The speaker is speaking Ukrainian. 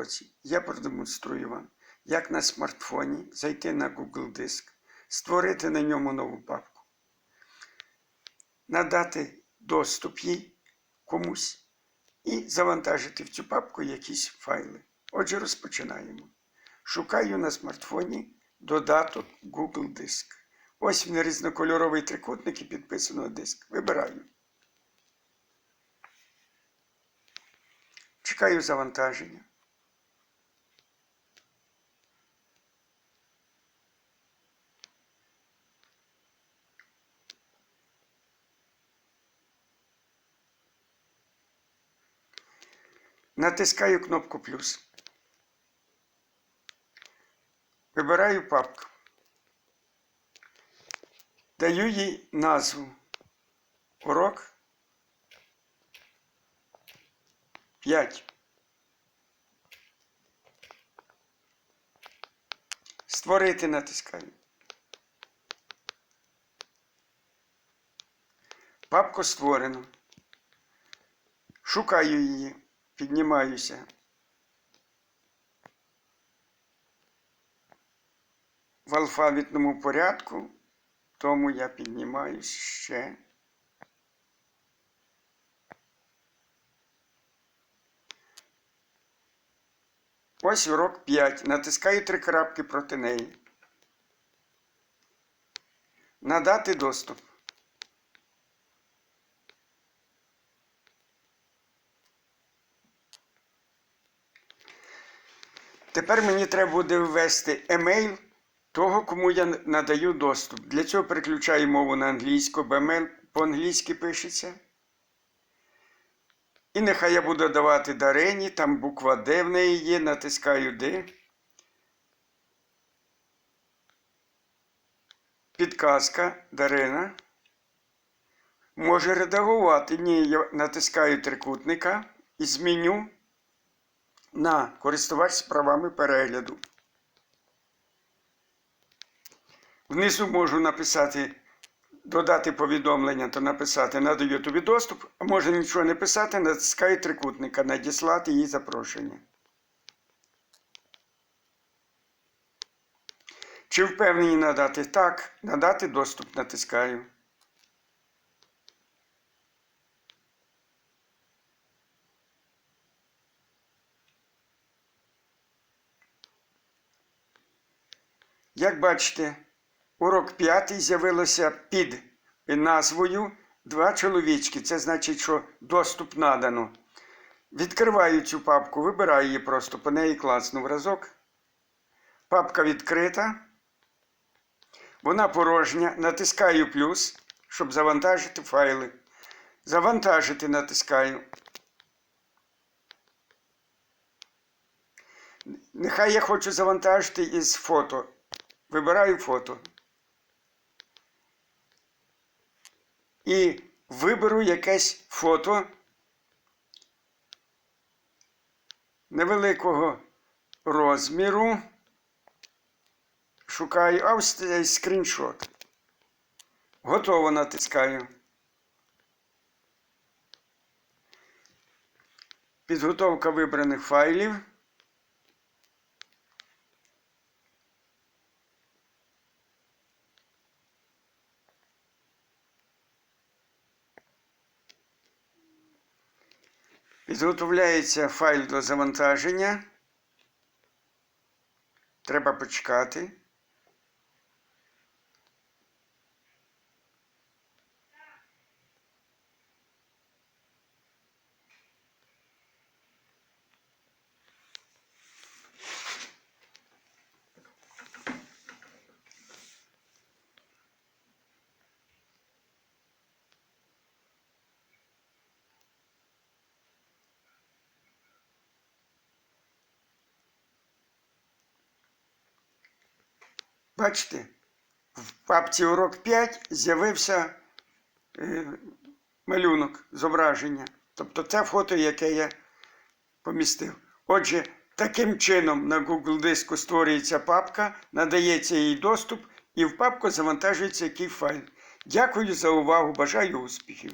уроці я продемонструю вам, як на смартфоні зайти на Google Диск, створити на ньому нову папку, надати доступ їй комусь і завантажити в цю папку якісь файли. Отже, розпочинаємо. Шукаю на смартфоні додаток Google Диск. Ось він різнокольоровий трикутник і підписано диск. Вибираю. Чекаю завантаження. Натискаю кнопку плюс. Вибираю папку. Даю їй назву. Урок 5. Створити натискаю. Папку створено. Шукаю її, піднімаюся. В алфавітному порядку, тому я піднімаюсь ще. Ось урок 5. Натискаю три крапки проти неї. Надати доступ. Тепер мені треба буде ввести емейл того, кому я надаю доступ. Для цього переключаю мову на англійську, бо емейл по-англійськи пишеться. І нехай я буду давати Дарині, там буква Д в неї є, натискаю Д. Підказка Дарина. Може редагувати. Ні, я натискаю трикутника і зміню на користувач правами перегляду. Внизу можу написати, додати повідомлення, то написати надаю тобі доступ, а може нічого не писати, натискаю трикутника, надіслати їй запрошення. Чи впевнені надати? Так, надати доступ натискаю. Як бачите, урок п'ятий з'явилося під назвою Два чоловічки. Це значить, що доступ надано. Відкриваю цю папку, вибираю її просто по неї клацнув разок. Папка відкрита. Вона порожня. Натискаю плюс, щоб завантажити файли. Завантажити натискаю. Нехай я хочу завантажити із фото. Вибираю фото. І виберу якесь фото невеликого розміру. Шукаю а ось цей скріншот. Готово натискаю. Підготовка вибраних файлів. Підготовляється файл до завантаження. Треба почекати. Бачите, в папці урок 5 з'явився е, малюнок, зображення. Тобто це фото, яке я помістив. Отже, таким чином на Google диску створюється папка, надається їй доступ, і в папку завантажується який файл. Дякую за увагу, бажаю успіхів!